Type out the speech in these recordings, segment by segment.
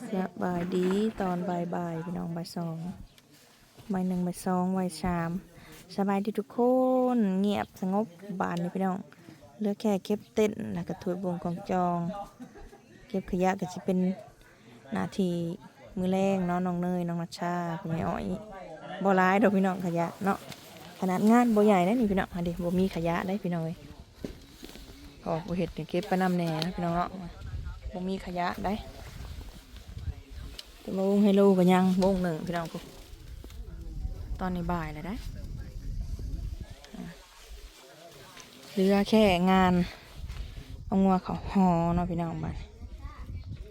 สบายดีตอนบ่ายบ่ายพี่น้องบ่ายสองบ่ายหนึ่งบ่ายสองบ่ายสามสบายดีทุกคนเงียบสงบบานนี่พี่น้องเหลือกแค่เก็บเต้นแล้วก็ถวยบวงของจอง เก็บขยะก็จะเป็นนาทีมือแรงเนาะน้องเนยน้องนัชชาพี่น้อยบ่ร้ายดอกพี่น้องขยะเนาะขนาดงานบ่ใหญ่นะนี่พี่น้องอันนี้บ่มีขยะได้พี่น้องเอ้ยพอบ่เฮ็ดนี่เก็บไปนำแน่นะพี่น้องเนาะบ่มีขยะได้ จะมาวงให้ลูกกันยังวงหนึ่งพี่น้องกูตอนนี้บ่ายแล้วได้อะเหลือแค่งานเอางัวเขาหอเนาะพี่น้องบ้าน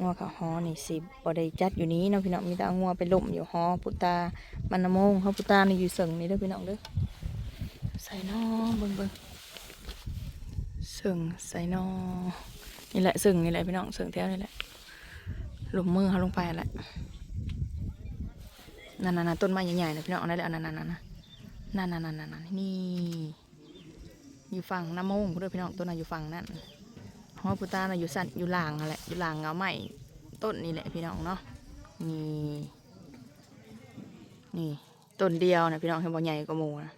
งัวเขาหอนี่สิบ่ได้จัดอยู่นี้เนาะพี่น้องมีแต่เอางัวไปล่มอยู่หอพุตามันนโมงเขาพุตานี่อยู่เสิงนี่เด้อพี่น้องเด้อใส่นอเบิ่งเบิ่งเสิงใส่นอนี่แหละเสิงนี่แหละพี่น้องเสิงแถวนี่แหละ หลุมมือเขาลงไปแหละนั่นนต้นไม้ใหญ่ๆนะพี่น้องนั่นแหละนั่นนั่นนั่นนั่นนั่นนั่นนี่อยู่ฝั่งน้ำมงพูดด้วยพี่น้องต้นน่ะอยู่ฝั่งนั่นฮอปูตาน่ะอยู่สันอยู่หลางนั่นแหละอยู่หลางเงาใหม่ต้นนี่แหละพี่น้องเนาะนี่นี่ต้นเดียวนะพี่น้องเห็นบ่ใหญ่กว่าหมูนะ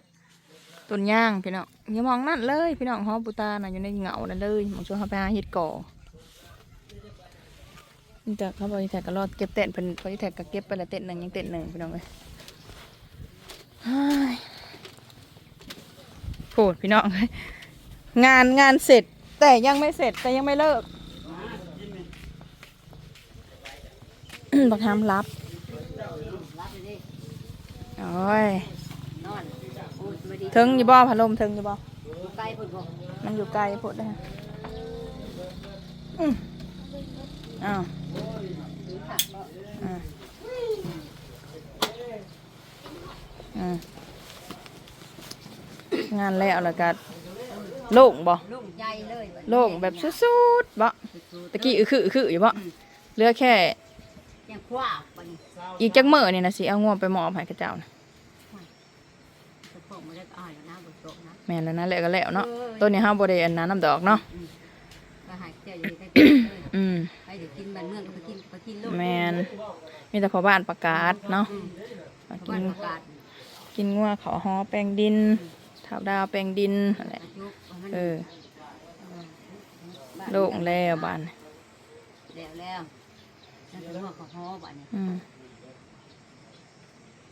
ต้นย่างพี่น้องอย่ามองนั่นเลย พี่น้องฮอปูตาน่ะอยู่ในเงานั่นเลยมองช่วงเขาไปหาเห็ดก่อ นี่แต่เขาบอกที่แท็กก็รอดเก็บเต็นเพิ่นพอที่แท็กก็เก็บไปละเต็นหนึ่งยังเต็นหนึ่งพี่น้องเลยโผดพี่น้องเอ้ยงานงานเสร็จแต่ยังไม่เสร็จแต่ยังไม่เลิกบักทำรับโอ้ยถึงอยู่บ่พัดลมถึงอยู่บ่มันอยู่ไกลโพดเลยอืมอ้าว อผักบ่อ่าอ่างานแล้วแล้วก็โล่งบ่โล่งใจเลยบัดนี้โล่งแบบสุดๆบ่ตะกี้อือคืออือคืออยู่บ่เหลือแค่ยังคว้าไปนี่อีกจักมื้อนี่นะสิเอางวงไปหมอบให้กับเจ้านะจะพวกมันได้ก็อ่านแล้วนะบนโต๊ะนะแม่นแล้วนะแล้วก็แล้วเนาะตัวนี้เฮาบ่ได้อันนั้นน้ำดอกเนาะ ก็หายใจอยู่ใกล้ๆเลยอืมไปเดี๋ยวกินบ้านเมืองก็ไปกินไปกินโลกแม่นมีแต่พ่อบ้านประกาศเนาะอืมมาบ้ากินนประกาศกินงัวเขาหอแปลงดินเท้าดาวแปลงดินนั่นแหละอายุว่ามันเออบ้านโล่งแล้วบ้านแล้วแล้วนั่นคือหัวของฮอบ้านนี้อืม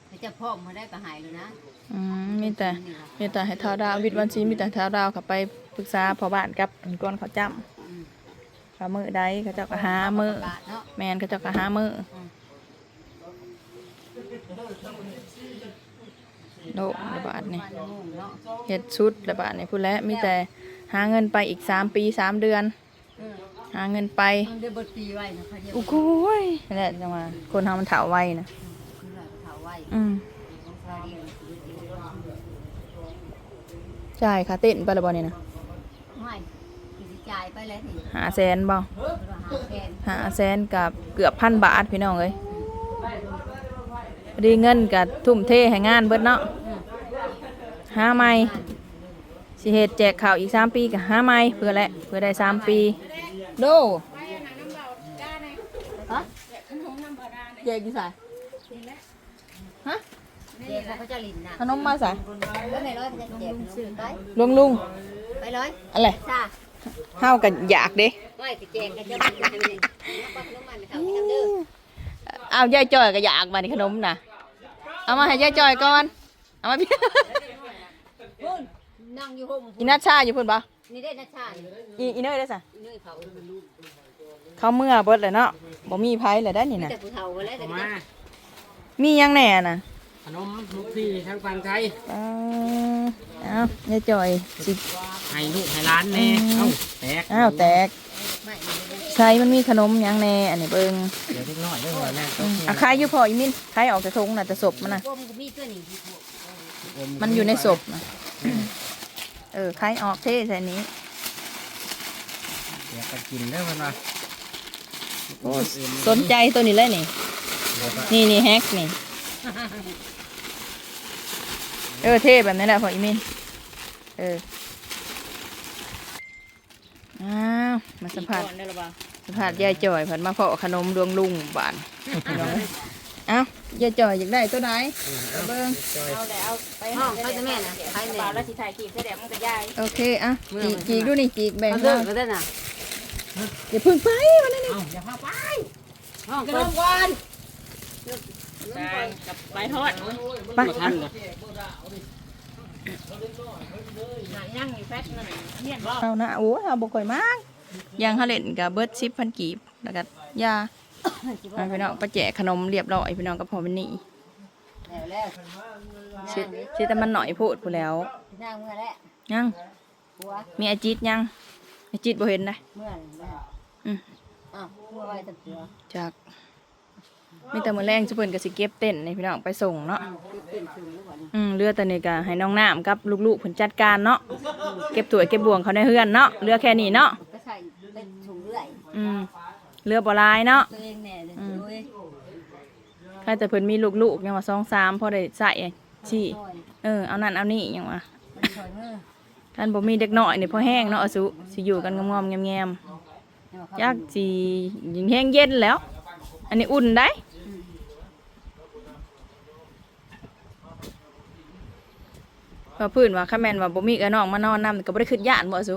เขาจะพ่อมาได้ก็หายเลยนะอืมมีแต่มีแต่ให้เท้าดาววิทย์วันซีมีแต่เท้าดาวเขับไปปรึกษาพ่อบ้านกับอันก้อนเขาจอืมำเขามือใดเขาเจ้าก็หามือประกาศเนาะแมนเขาเจ้าก็หามืออืมโลกระบาดนี่บ้านโมงเนาะเฮ็ดชุดระบาดนี่พูดแล้วมีแต่หาเงินไปอีกสามปีสามเดือนเออหาเงินไปมันได้บทปีไว้นะเขาเรียกโอ้โหยนั่นแหละจังหวะคนทำมันเถาไวนะคือเราเผาไว้อืมเราเรียนใช่ค่ะเต้นไปและบ่นี่นะไม่คือสิ จ่ายไปแล้วนี่หาแสนบ่เราหาแกนหาแสนกับเกือบพันบาทพี่น้องเอ้ยพอดีเงินกับทุ่มเทให้งานเบิดเนาะหาใหม่สิเฮ็ดแจกข่าวอีกสามปีกับหาใหม่เพื่อแหละเพื่อได้สามปีโดฮะแจกกี่สายฮะเด็กเขาจะลินนะขนมมาสายแล้วไม่ร้อยจะเจ็บซื้อไปลุงลุงไปร้อยอะไรจ้า เฮากันอยากเด้ไม่ไปแจกกันจะไปทำเองปักน้ำมันเขาไม่ทำเด้อเอายายจอยก็อยากมาในขนมน่ะเอามาให้ยายจอยก่อน เอามาพี่พุ่นนั่งอยู่ห่มอีนัชชาอยู่พุ่นปะนี่ได้นัชชานี่อีอีเนยได้สะเนื่อยเผาเขาเมื่อเบิดเลยเนาะบ่มีไผเลยได้นี่นะแต่ผู้เฒ่าแล้วแต่มามีหยังแหน่น่ะข นมลูกพี่ทั้งฟังไทยเอาเอายายจอยสิให้ลูกให้ร้านแน่อืมเอ้าแตกอ้าวแตกไม่ใส่มันมีขนมหยังแหน่อันนี้เบิ่งเดี๋ยวเล็กน้อยเด้อแม่อืมอะใครอยู่พออีมินใครออกจากทงน่ะแต่ศพมันน่ะ ก้มก็มีตัวนี้มันอยู่ในศพน่ะเออใครออกเท่ใส่นี้เดี๋ยวก็กินเด้อมันว่าโอ้สนใจตัวนี้เลยนี่นี่นี่แฮกนี่ เออเท่แบบนี้แหละพออีมินเอออ้าวมาสัมผัสได้หรือเปล่าผาดยายจ่อยผันมาเพาะขนมดวงลุงบานพี่น้องเอ้ยเอ้ายายจ่อยอยากได้ตัวไหนเอาเบิ้งเอาแล้วไปห้องเขาจะแม่น่ะไปแม่แล้วสิถ่ายคลิปแสดงมันก็ยายโอเคอะจีกจีกดูนี่จีกแบ่งเอามาเด้อก็ได้น่ะอย่าเพึ่งไปมันนี่อย่าพาไปห้องเพิ่นก่อนกับ ใบทอดไปทันเลยย่างมีแฟชนั่นเฮียนบ่เอานะโอ้ยเอาบกค่อยมากยังเขาเล่นกับเบิร์ดซิปพันกีบแล้วก็ยาเอาพี่น้องไปแจกขนมเรียบร้อยพี่น้องก็พอเป็นนี่แล้วแล้วชิชิแต่มันหน่อยโพูดพูดแล้วนั่งเมื่อแล้วยังหัวมีไอจิตยังไอจิตบ่เห็นนะเมื่อแล้วอืมอ้าวเมื่อไว้ตัดเสือจาก มีแต่มือแรงจุเพิ่นก็สิเก็บเต้นในพี่น้องไปส่งเนาะคือเป็นชุมหรือเปล่าเนี่ยอืมเรือแตะนี่ก็ให้น้องน้ำกับลูกๆเพิ่นจัดการเนาะเก็บถ้วยเก็บบ่วงเขาในเฮือนเนาะเรือแค่นี้เนาะก็ใส่เป็นถุงเรื่อยอืมเรือบ่หลายเนาะตัวเองแน่เลยอืมโอ้ยใครแต่เพิ่นมีลูกๆยังว่า2 3พอได้ใส่ชี่น้อยเออเอานั่นเอานี่ยังว่ามันถอยมือท่านบ่มีเด็กน้อยนี่พอแห้งเนาะอสุสิอยู่กันงอมๆแงมเนี่ยๆยากสิยิงแห้งเย็นแล้ว อันนี้อุ่นได้ ว่าพื้นว่าคันแม่นว่าบ่มีเอ้อน้องมานอนนำก็บ่ได้คิดย่านบ่อสุ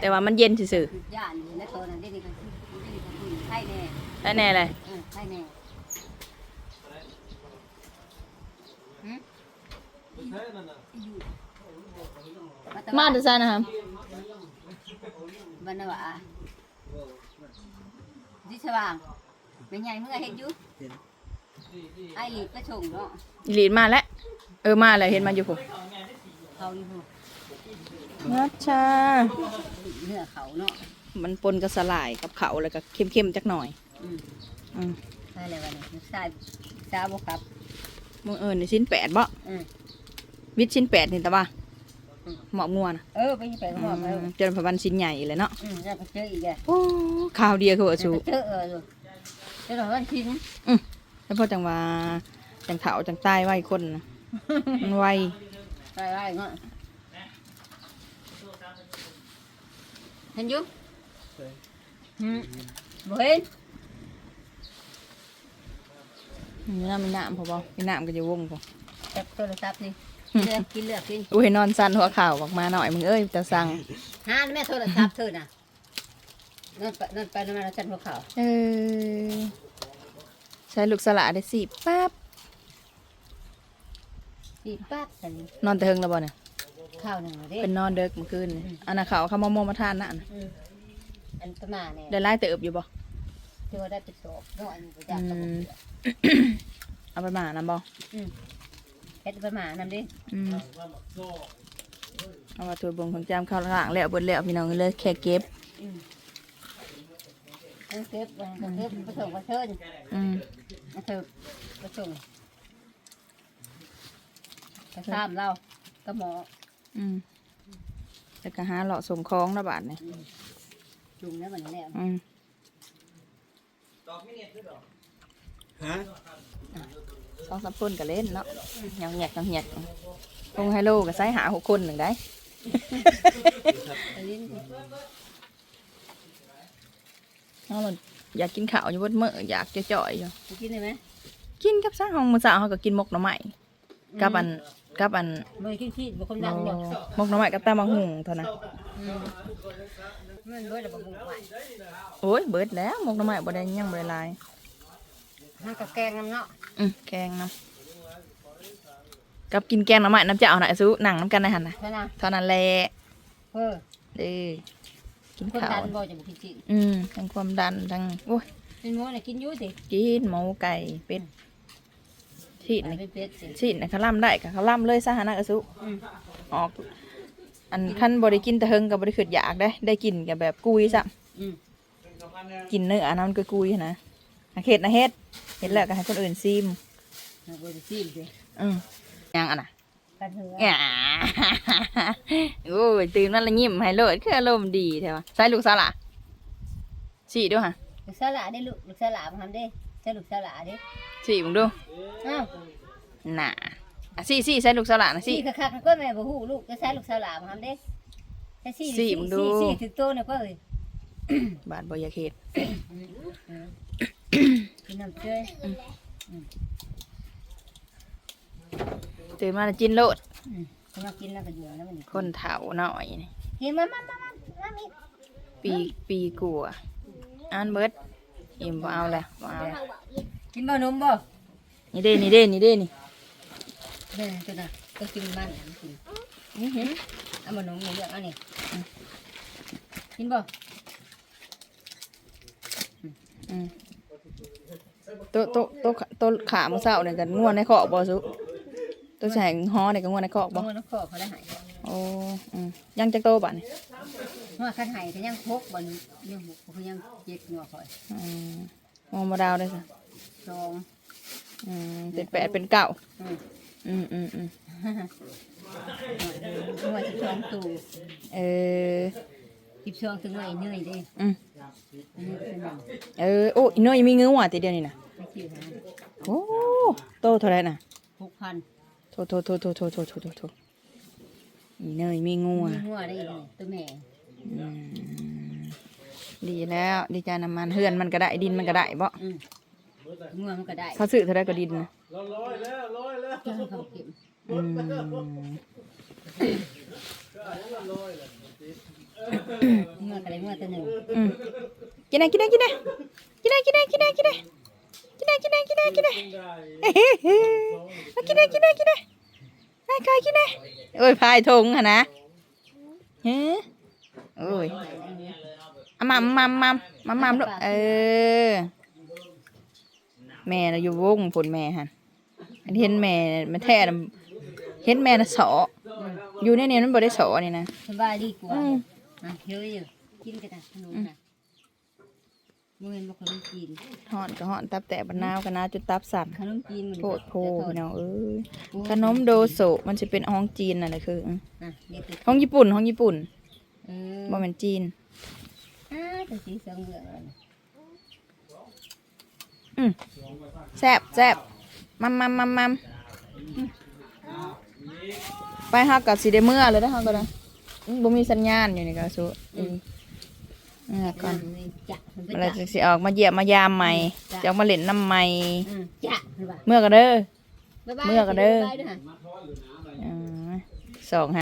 แต่ว่ามันเย็นซื่อย่านอยู่ในตัวนั้นได้นี่ก็ได้นี่ก็คือไข่แน่ๆได้แน่เลยเออไข่แน่หืมมาดูซ่านะครับบันนาวะดิสว่างเป็นไงเมื่อเห็นอยู่ ไอ้หลีกก็ชงเนาะอีหลีนมาแล้ว เออมาแล้วเห็นมาอยู่ผมเขาอยู่พวกนัชชาเนื้อเขาเนาะมันปนกับสลายกับเขาแล้วก็เข้มๆจักหน่อย อืมอืมใช่เลยวันนี้ลูกชายสาวบ่ครับมึงเอิญในชิ้นแปดบ่อืมวิทย์ชิ้นแปดนี่แต่ว่าอืมเหมาะงัวนะเออไปยี่ไปก็บอกไปอืมจนพวันชิ้นใหญ่เลยเนาะอืมแล้วไปเจออีกอะโอ้ข่าวเดียวคือว่าสูไปเจอเอออยู่เจอหน่อยวันทิ้ง แล้วพอจังว่าจังเถาจังใต้ไว้คนนะมันไวไปไปเนาะเห็นอยู่อืมบ่เห็นมีน้ำมีน้ำพอบ่มีน้ำก็จะวงพอจับโทรศัพท์นี่เลือกกินเลือกกินอุ้ยนอนสั่นหัวเข่าวออกมาหน่อยมึงเอ้ยจะสั่งหาแม่โทรศัพท์เธอน่ะนั่นไปนั่นไปนั่นมาแล้วฉันหัวเขาเออ ใช้ลูกสละได้สิปั๊บสี่ปั๊บแต่นี่นอนแต่เฮงแล้วบ่เนี่ยข้าวหนึ่งเด้เป็นนอนเด็กเมื่อคืนนี่อันน่ะเขาเขามาโมมาทานน่ะนะอันประมาณเนี่ยได้ไล่เติบอยู่บ่ เจอได้ไปสอบน้อยมันก็ยากกับอืม เอาไปหมานำบ่เฮ็ดประมาณนั้นดิอืมเอาว่าตัวบงของจามเข้าล่างแล้วเบิดแล้วพี่น้องเลยแค่เก็บ นั่นเก็บไว้นั่นเก็บไปส่งไปเชิญอืมนั่นเธอไปส่งไปตามเราก็หมออืมแล้วก็หาเลาะส่งคล้องระบาดนี่จุ่มแล้วมันแล้วอืมฮะสองสามคนก็เล่นเนาะหยังแหยกยังแหยกลงไฮโลก็ใส่หาหกคนหนึ่งได้อัน นี้เอามันอยากกินข้าวอยู่บนมื้ออยากจะจ่อยๆอยู่กินได้ไหมกินกับซะห้องมื้อเช้าเขาก็กินหมกหน่อไม้กับอันกับอันไม่กินขี้บุคคลดังเดียวหมกหน่อไม้กับตำบักหุ่งเท่านั้นมันเบิดแล้วบ่บุกไหวโอ้ยเบิดแล้วหมกหน่อไม้บ่ได้ยังบ่ได้หลายห้ากับแกงน้ำเนาะอืมแกงน้ำกับกินแกงหน่อไม้น้ำเจ้าหน่อยสู้หนังน้ำกันในหันนะใช่นะเท่านั้นแหละเออเด้อ กินคนข้าดัวนบ่จะบุกินขี้อืมทั้งความดันทั้งโอ้ยเป็นหมูน่ะกินอยู่สิกินหมูไก่เป็ดชีดอันนี่เป็นเป็ดสิชีดนี่เขาล่ำได้กับเขาล่ำเลยซะหานะกระสุอืมออก อันขั้นบริกินแต่เฮงกับบริขึ้นอยากได้ ได้กินกับแบบกุยซะอืมกินเนื้ออันนั้นก็กุยนะอาเฮ็ดนะเฮ็ดเฮ็ดแล้วก็ให้คนอื่นซิมเอาบ่ได้ซีมสิอืมยังอะนะ กันเหืออ่าโอ้ยตื่นนั่นละยิ้มให้โลดคืออารมณ์ดีแท้วะใส่ลูกสาละสี่ด้วยฮะลูกสลาได้ลูกลูกสลามาทำได้ใช่ลูกสลาดิสี่มึงดูอ้าวน่ะอะสี่สี่ใส่ลูกสาละนะสี่สี่คักๆก็แม่บ่ฮู้ลูกจะใช้ลูกสลามาทำได้ใช่สี่สี่มึงดูสี่ถึงโตเนี่ยก็เอ้ยบาดบ่อยากเฮ็ดกินน้ำเจ้ย ตื่นมาแล้วจินโลดสำหรับกินแล้วก็เยอะแล้วมันคนเฒ่าหน่อยนี่เห็นมามามามามามีปีปีกลัวาอ่านเบิดอิ่มบ่เอาแล้วบ่เอาแล้วกินบ่นมบ่นี่เด้นี่เด้นี่เด้นี่เด้อตัวน่ะก็กินมันอันกินอื้อหือเอาบ่นมนี่เลือกเอานี่กินบ่อืมโตัวตัวตัวตัวขามื้อเช้านี่ก็ง่วนในคอกบ่สุ ตัวแสงฮอนี่ก็ง่วนในคอกบ่บ่น้ำขอเขาได้หายโอ้อืมยังจักโตบัดนี่หัวคันหายก็ยังพกบ่นยังหกก็ยังเจ็ดหัวคอยอืมมองบ่ดาวได้ซะสองอืมเป็นแปดเป็นเก้าอืมอืมอืมอืมหัวสิบสองตู่เออ สิบสองถึงหน่วยเหนื่อยเด้อืมอันนี้เป็นหนึ่งเออโอ้อีน้อยมีเงื้อหว่ะติเดียวนี่นะไม่ชื่อหาโอ้โตเท่าไหร่น่ะหกพัน โทโทโทโทโทโทโทโทโทอีเนยมีงูอะหัวได้เลยตัวแม่อืมดีแล้วดีใจน้ำมันเฮือนมันก็ได้ดินมันก็ได้บ่อืมงัวมันก็ได้เขาซื้อเท่าไรก็ดินนะร้อยแล้วร้อยแล้วจ้างเขาเก็บอืมงัวก็ได้งัวตัวหนึ่งอืมกินได้กินได้กินได้กินได้กินได้กินได้กินได้ กินได้กินได้กินได้กินได้เฮ้เฮ้กินได้กินได้กินได้ไอ้กายกินได้โอ้ยพายทงหะนะเฮ้โอ้ยอะมัมมัมมัมมัมมัมลูกเออ แม่น่ะอยู่วงผลแม่ฮะอันที่เห็นแม่มันแท้น่ะเห็นแม่น่ะสออยู่ในนี้มันบ่ได้สอนี่นะสบายดีกว่าอืมอะเยอะอยู่กินกระดาษขนมค่ะ มึงเป็นบ่ขนมจีนหอนก็หอนตับแต่บรรนาวก็นาวจนตับสั่นขนมจีนมันโพดโพพี่น้องเอ้ยโอ้ขนมโดโซะมันจะเป็นห้องจีนน่ะแหละคืออืมอะเดี๋ยวติดห้องญี่ปุ่นห้องญี่ปุ่นเออบ่แม่นจีนอ่าตัวสีสองเหลืองเลยแซ่บแซ่บมัมมัมมัมมัมอืมไปเฮากับสิได้เมื่อเลยได้อเฮาก็ได้อืมบ่มีสัญญาณอยู่นี่ก็สู้ นี่ละก่อนเราจะสิออกมาเยี่ยมมายามใหม่จะมาเล่นน้ำใหม่เมื่อกันเด้อเมื่อกันเด้อสองฮะ